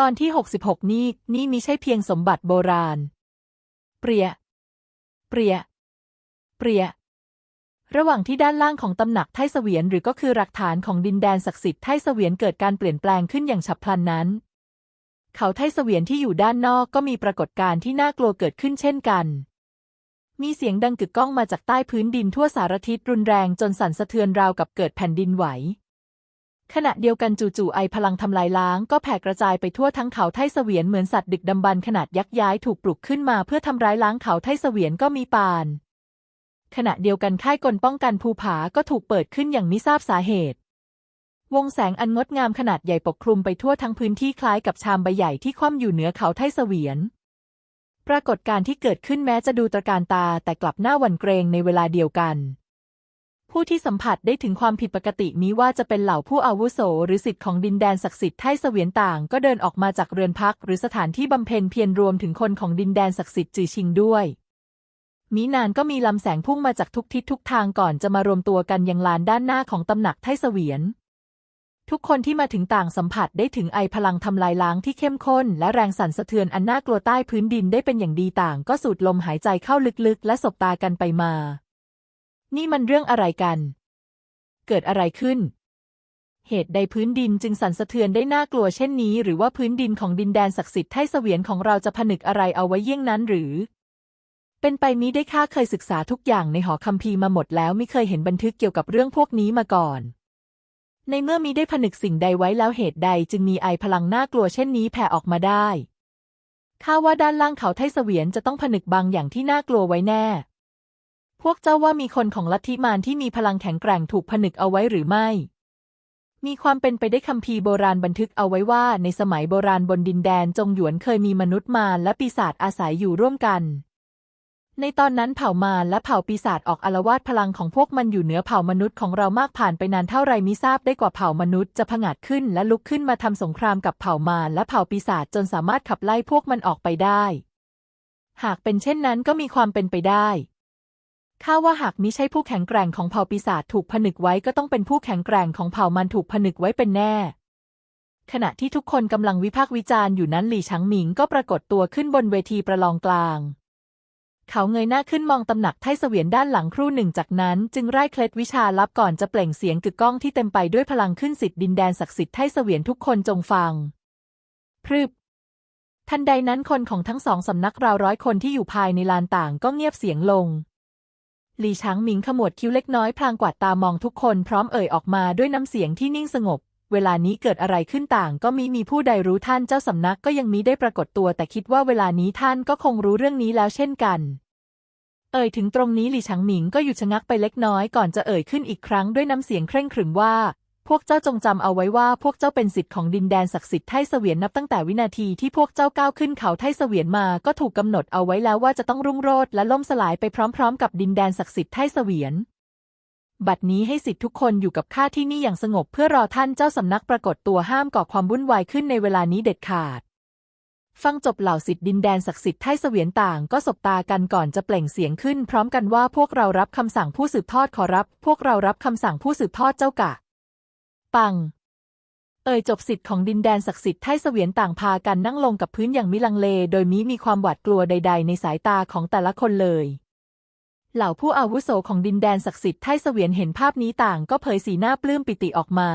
ตอนที่ 66 นี่ นี่มิใช่เพียงสมบัติโบราณ เปรีย เปรีย เปรีย ระหว่างที่ด้านล่างของตำหนักไทเสวียนหรือก็คือหลักฐานของดินแดนศักดิ์สิทธิ์ไทเสวียนเกิดการเปลี่ยนแปลงขึ้นอย่างฉับพลันนั้น เขาไทเสวียนที่อยู่ด้านนอกก็มีปรากฏการณ์ที่น่ากลัวเกิดขึ้นเช่นกัน มีเสียงดังกึกก้องมาจากใต้พื้นดินทั่วสารทิศรุนแรงจนสั่นสะเทือนราวกับเกิดแผ่นดินไหว ขณะเดียวกันจู่ๆไอพลังทำลายล้างก็แผ่กระจายไปทั่วทั้งเขาไทเสวียนเหมือนสัตว์ดึกดำบรรขนาดยักษ์ย้ายถูกปลุกขึ้นมาเพื่อทำร้ายล้างเขาไทเสวียนก็มีปาน ขณะเดียวกันค่ายกลป้องกันภูผาก็ถูกเปิดขึ้นอย่างไม่ทราบสาเหตุ วงแสงอันงดงามขนาดใหญ่ปกคลุมไปทั่วทั้งพื้นที่คล้ายกับชามใบใหญ่ที่คว่ำอยู่เหนือเขาไทเสวียน ปรากฏการที่เกิดขึ้นแม้จะดูตระการตาแต่กลับหน้าหวั่นเกรงในเวลาเดียวกัน ผู้ที่สัมผัสได้ถึงความผิดปกตินี้ว่าจะเป็นเหล่าผู้อาวุโสหรือสิทธิ์ของดินแดนศักดิ์สิทธิ์ไทเสวียนต่าง ก็เดินออกมาจากเรือนพัก หรือสถานที่บำเพ็ญเพียรรวมถึงคนของดินแดนศักดิ์สิทธิ์จือชิงด้วยมินานก็มีลำแสงพุ่งมาจากทุกทิศทุกทางก่อนจะมารวมตัวกันยังลานด้านหน้าของตำหนักไทเสวียน ทุกคนที่มาถึงต่างสัมผัสได้ถึงไอพลังทำลายล้างที่เข้มข้น และแรงสั่นสะเทือนอันน่ากลัวใต้พื้นดินได้เป็นอย่างดีต่าง ก็สูดลมหายใจเข้าลึกๆ และสบตากันไปมา นี่มันเรื่องอะไรกัน เกิดอะไรขึ้น เหตุใดพื้นดินจึงสั่นสะเทือนได้น่ากลัวเช่นนี้ หรือว่าพื้นดินของดินแดนศักดิ์สิทธิ์ไทเสวียนของเราจะผนึกอะไรเอาไว้เยี่ยงนั้นหรือ เป็นไปมิได้ข้าเคยศึกษาทุกอย่างในหอคัมภีร์มาหมดแล้วไม่เคยเห็นบันทึกเกี่ยวกับเรื่องพวกนี้มาก่อน ในเมื่อมีได้ผนึกสิ่งใดไว้แล้วเหตุใดจึงมีไอพลังน่ากลัวเช่นนี้แผ่ออกมาได้ข้าว่าด้านล่างเขาไทเสวียนจะต้องผนึกบางอย่างที่น่ากลัวไว้แน่ พวกเจ้าว่ามีคนของลัทธิมารที่มีพลังแข็งแกร่งถูกผนึกเอาไว้หรือไม่ มีความเป็นไปได้คัมภีร์โบราณบันทึกเอาไว้ว่าในสมัยโบราณบนดินแดนจงหยวนเคยมีมนุษย์มารและปีศาจอาศัยอยู่ร่วมกัน ในตอนนั้นเผ่ามารและเผ่าปีศาจออกอารวาสพลังของพวกมันอยู่เหนือเผ่ามนุษย์ของเรามากผ่านไปนานเท่าไรมิทราบได้กว่าเผ่ามนุษย์จะผงาดขึ้นและลุกขึ้นมาทำสงครามกับเผ่ามารและเผ่าปีศาจจนสามารถขับไล่พวกมันออกไปได้ หากเป็นเช่นนั้นก็มีความเป็นไปได้ ข้าว่าหากมิใช่ผู้แข็งแกร่งของเผ่าปีศาจถูกผนึกไว้ก็ต้องเป็นผู้แข็งแกร่งของเผ่ามันถูกผนึกไว้เป็นแน่ ขณะที่ทุกคนกำลังวิพากษ์วิจารณ์อยู่นั้นหลี่ชังหมิงก็ปรากฏตัวขึ้นบนเวทีประลองกลาง เขาเงยหน้าขึ้นมองตำหนักไทเสวียนด้านหลังครู่หนึ่งจากนั้น จึงไร้เคล็ดวิชาลับก่อนจะเปล่งเสียงกึกก้องที่เต็มไปด้วยพลังขึ้นสิทธิ์ดินแดนศักดิ์สิทธิ์ไทเสวียนทุกคนจงฟัง พรึบทันใดนั้นคนของทั้งสองสำนักราวร้อยคนที่อยู่ภายในลานต่างก็เงียบเสียงลง หลี่ช้างหมิงขมวดคิ้วเล็กน้อยพลางกวาดตามองทุกคนพร้อมเอ่ยออกมาด้วยน้ำเสียงที่นิ่งสงบ เวลานี้เกิดอะไรขึ้นต่าง ก็มีมีผู้ใดรู้ท่านเจ้าสำนักก็ยังมีได้ปรากฏตัว แต่คิดว่าเวลานี้ท่านก็คงรู้เรื่องนี้แล้วเช่นกัน เอ่ยถึงตรงนี้หลี่ช้างหมิงก็หยุดชะงักไปเล็กน้อยก่อนจะเอ่ยขึ้นอีกครั้งด้วยน้ำเสียงเคร่งขรึมว่า พวกเจ้าจงจำเอาไว้ว่าพวกเจ้าเป็นสิทธิ์ของดินแดนศักดิ์สิทธิ์ไทเสวียนนับตั้งแต่วินาทีที่พวกเจ้าก้าวขึ้นเขาไทเสวียนมาก็ถูกกำหนดเอาไว้แล้วว่าจะต้องรุ่งโรจน์และล่มสลายไปพร้อม ๆ กับดินแดนศักดิ์สิทธิ์ไทเสวียน บัดนี้ให้สิทธิ์ทุกคนอยู่กับข้าที่นี่อย่างสงบเพื่อรอท่านเจ้าสำนักปรากฏตัวห้ามก่อความวุ่นวายขึ้นในเวลานี้เด็ดขาด ฟังจบเหล่าสิทธิ์ดินแดนศักดิ์สิทธิ์ไทเสวียนต่างก็สบตากันก่อนจะเปล่งเสียงขึ้น พร้อมกันว่าพวกเรารับคำสั่งผู้สืบทอดขอรับ พวกเรารับคำสั่งผู้สืบทอดเจ้ากะ ปัง เอ่ยจบสิทธิ์ของดินแดนศักดิ์สิทธิ์ไทเสวียนต่างพากันนั่งลงกับพื้นอย่างมิลังเล โดยมิมีความหวาดกลัวใด ๆ ในสายตาของแต่ละคนเลย เหล่าผู้อาวุโสของดินแดนศักดิ์สิทธิ์ไทเสวียนเห็นภาพนี้ต่างก็เผยสีหน้าปลื้มปิติออกมา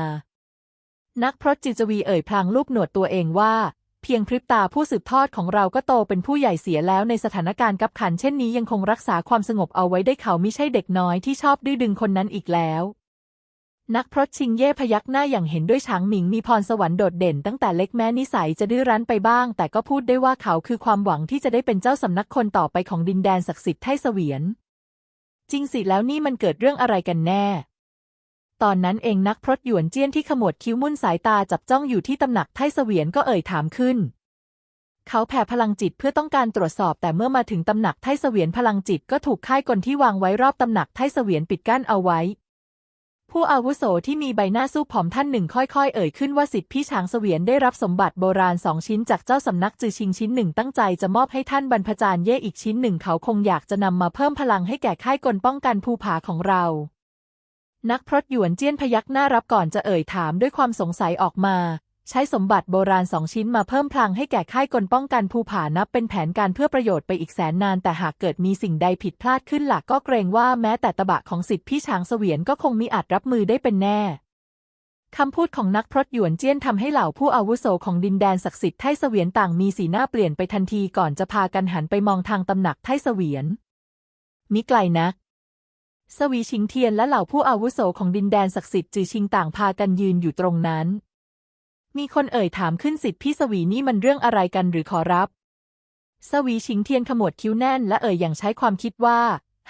นักพรตจิจวีเอ่ยพลางลูบหนวดตัวเองว่าเพียงพริบตาผู้สืบทอดของเราก็โตเป็นผู้ใหญ่เสียแล้วในสถานการณ์กับขันเช่นนี้ยังคงรักษาความสงบเอาไว้ได้เขาไม่ใช่เด็กน้อยที่ชอบดื้อดึงคนนั้นอีกแล้ว นักพรตชิงเย่พยักหน้าอย่างเห็นด้วยช้างหมิงมีพรสวรรค์โดดเด่นตั้งแต่เล็กแม้นิสัยจะดื้อรั้นไปบ้าง แต่ก็พูดได้ว่าเขาคือความหวังที่จะได้เป็นเจ้าสำนักคนต่อไปของดินแดนศักดิ์สิทธิ์ไทเสวียน จริงสิแล้วนี่มันเกิดเรื่องอะไรกันแน่ ตอนนั้นเองนักพรตหยวนเจี้ยนที่ขมวดคิ้วมุ่นสายตาจับจ้องอยู่ที่ตำหนักไทเสวียนก็เอ่ยถามขึ้น เขาแผ่พลังจิตเพื่อต้องการตรวจสอบ แต่เมื่อมาถึงตำหนักไทเสวียนพลังจิตก็ถูกค่ายกลที่วางไว้รอบตำหนักไทเสวียนปิดกั้นเอาไว้ ผู้อาวุโสที่มีใบหน้าสู้ผอมท่านหนึ่งค่อยๆ เอ่ยขึ้นว่าสิทธิพี่ช้างเสวียนได้รับสมบัติโบราณสองชิ้นจากเจ้าสำนักจือชิงชิ้นหนึ่งตั้งใจจะมอบให้ท่านบรรพจารย์เย่อีกชิ้นหนึ่งเขาคงอยากจะนำมาเพิ่มพลังให้แก่ค่ายกลป้องกันภูผาของเรา นักพรตหยวนเจี้ยนพยักหน้ารับก่อนจะเอ่ยถามด้วยความสงสัยออกมา ใช้สมบัติโบราณสองชิ้นมาเพิ่มพลังให้แก่ค่ายกลป้องกันภูผานับเป็นแผนการเพื่อประโยชน์ไปอีกแสนนาน แต่หากเกิดมีสิ่งใดผิดพลาดขึ้นหลักก็เกรงว่าแม้แต่ตะบะของสิทธิพี่ช้างเสวียนก็คงมิอาจรับมือได้เป็นแน่คำพูดของนักพรตหยวนเจี้ยนทำให้เหล่าผู้อาวุโสของดินแดนศักดิ์สิทธิ์ไทเสวียนต่างมีสีหน้าเปลี่ยนไปทันทีก่อนจะพากันหันไปมองทางตำหนักไทเสวียนมิไกลนักสวีชิงเทียนและเหล่าผู้อาวุโสของดินแดนศักดิ์สิทธิ์จือชิงต่างพากันยืนอยู่ตรงนั้น มีคนเอ่ยถามขึ้นสิทธิพี่สวีนี่มันเรื่องอะไรกันหรือขอรับ สวีชิงเทียนขมวดคิ้วแน่นและเอ่ยอย่างใช้ความคิดว่า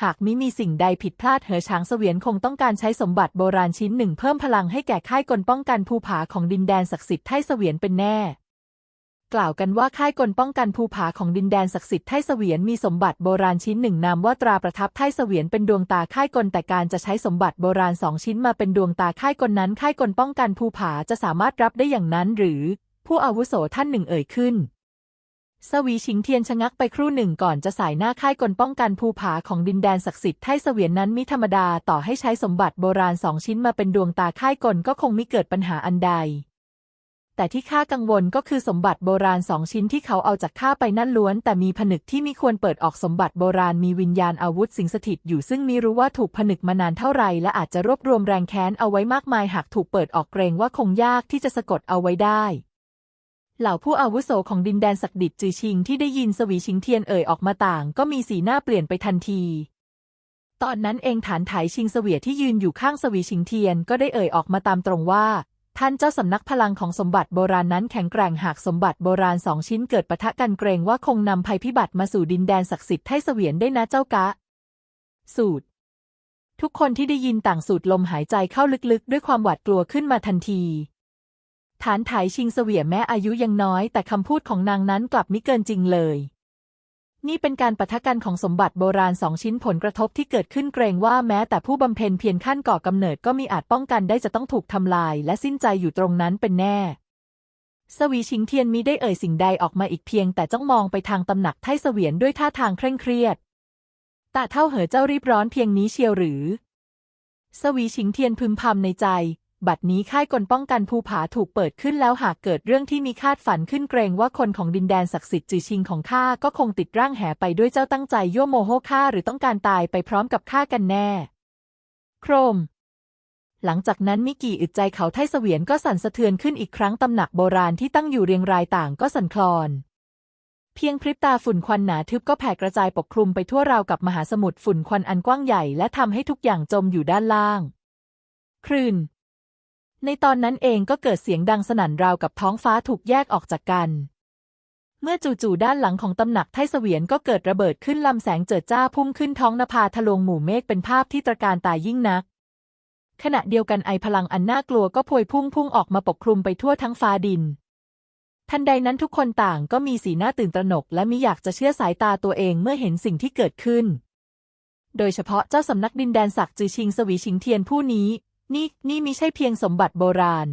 หากมิมีสิ่งใดผิดพลาดเหอช้างเสวียนคงต้องการใช้สมบัติโบราณชิ้นหนึ่งเพิ่มพลังให้แก่ค่ายกลป้องกันภูผาของดินแดนศักดิ์สิทธิ์ไทเสวียนเป็นแน่ กล่าวกันว่าค่ายกลป้องกันภูผาของดินแดนศักดิ์สิทธิ์ไทเสวียนมีสมบัติโบราณชิ้นหนึ่งนามว่าตราประทับไทเสวียนเป็นดวงตาค่ายกลแต่การจะใช้สมบัติโบราณสองชิ้นมาเป็นดวงตาค่ายกลนั้นค่ายกลป้องกันภูผาจะสามารถรับได้อย่างนั้นหรือ ผู้อาวุโสท่านหนึ่งเอ่ยขึ้นสวีชิงเทียนชะงักไปครู่หนึ่งก่อนจะสายหน้าค่ายกลป้องกันภูผาของดินแดนศักดิ์สิทธิ์ไทเสวียนนั้นมิธรรมดาต่อให้ใช้สมบัติโบราณสองชิ้นมาเป็นดวงตาค่ายกลก็คงมิเกิดปัญหาอันใด แต่ที่ข้ากังวลก็คือสมบัติโบราณสองชิ้นที่เขาเอาจากข้าไปนั่นล้วน แต่มีผนึกที่มิควรเปิดออกสมบัติโบราณมีวิญญาณอาวุธสิงสถิตอยู่ซึ่งมิรู้ว่าถูกผนึกมานานเท่าไรและอาจจะรวบรวมแรงแค้นเอาไว้มากมายหากถูกเปิดออกเกรงว่าคงยากที่จะสะกดเอาไว้ได้เหล่าผู้อาวุโสของดินแดนศักดิตจือชิงที่ได้ยินสวีชิงเทียนเอ่ยออกมาต่าง ก็มีสีหน้าเปลี่ยนไปทันที ตอนนั้นเองฐานไถชิงเสวียที่ยืนอยู่ข้างสวีชิงเทียนก็ได้เอ่ยออกมาตามตรงว่า ท่านเจ้าสำนักพลังของสมบัติโบราณนั้นแข็งแกร่งหากสมบัติโบราณสองชิ้นเกิดปะทะกันเกรงว่าคงนำภัยพิบัติมาสู่ดินแดนศักดิ์สิทธิ์ไทเสวียนได้นะเจ้ากะ สูตร ทุกคนที่ได้ยินต่างสูดลมหายใจเข้าลึกๆ ด้วยความหวาดกลัวขึ้นมาทันทีฐานไถชิงเสวียแม้อายุยังน้อยแต่คำพูดของนางนั้นกลับมิเกินจริงเลย นี่เป็นการปะทะกันของสมบัติโบราณสองชิ้นผลกระทบที่เกิดขึ้นเกรงว่าแม้แต่ผู้บำเพ็ญเพียรขั้นก่อกำเนิดก็มีอาจป้องกันได้จะต้องถูกทำลาย และสิ้นใจอยู่ตรงนั้นเป็นแน่ สวีชิงเทียนมิได้เอ่ยสิ่งใดออกมาอีกเพียง แต่จ้องมองไปทางตำหนักไทเสวียนด้วยท่าทางเคร่งเครียดตาเท่าเหอเจ้ารีบร้อนเพียงนี้เชียวหรือ สวีชิงเทียนพึมพำในใจ บัดนี้ค่ายกลป้องกันภูผาถูกเปิดขึ้นแล้วหากเกิดเรื่องที่มีคาดฝันขึ้นเกรงว่าคนของดินแดนศักดิ์สิทธิ์จือชิงของข้าก็คงติดร่างแหไปด้วยเจ้าตั้งใจยั่วโมโหข้าหรือต้องการตายไปพร้อมกับข้ากันแน่ โครม หลังจากนั้นมิกี่อึดใจเขาไทเสวียนก็สั่นสะเทือนขึ้นอีกครั้งตำหนักโบราณที่ตั้งอยู่เรียงรายต่างก็สั่นคลอนเพียงพริบตาฝุ่นควันหนาทึบก็แผ่กระจายปกคลุมไปทั่วราวกับมหาสมุทรฝุ่นควันอันกว้างใหญ่และทำให้ทุกอย่างจมอยู่ด้านล่าง คลื่น ในตอนนั้นเองก็เกิดเสียงดังสนั่นราวกับท้องฟ้าถูกแยกออกจากกัน เมื่อจู่ๆด้านหลังของตำหนักไทเสวียนก็เกิดระเบิดขึ้นลำแสงเจิดจ้าพุ่งขึ้นท้องนภาทะลวงหมู่เมฆเป็นภาพที่ตระการตายยิ่งนัก ขณะเดียวกันไอพลังอันน่ากลัวก็พวยพุ่งพุ่งออกมาปกคลุมไปทั่วทั้งฟ้าดิน ทันใดนั้นทุกคนต่างก็มีสีหน้าตื่นตระหนก และมิอยากจะเชื่อสายตาตัวเองเมื่อเห็นสิ่งที่เกิดขึ้นโดยเฉพาะเจ้าสำนักดินแดนศักดิ์จือชิงสวีชิงเทียนผู้นี้ นี่นี่มิใช่เพียงสมบัติโบราณ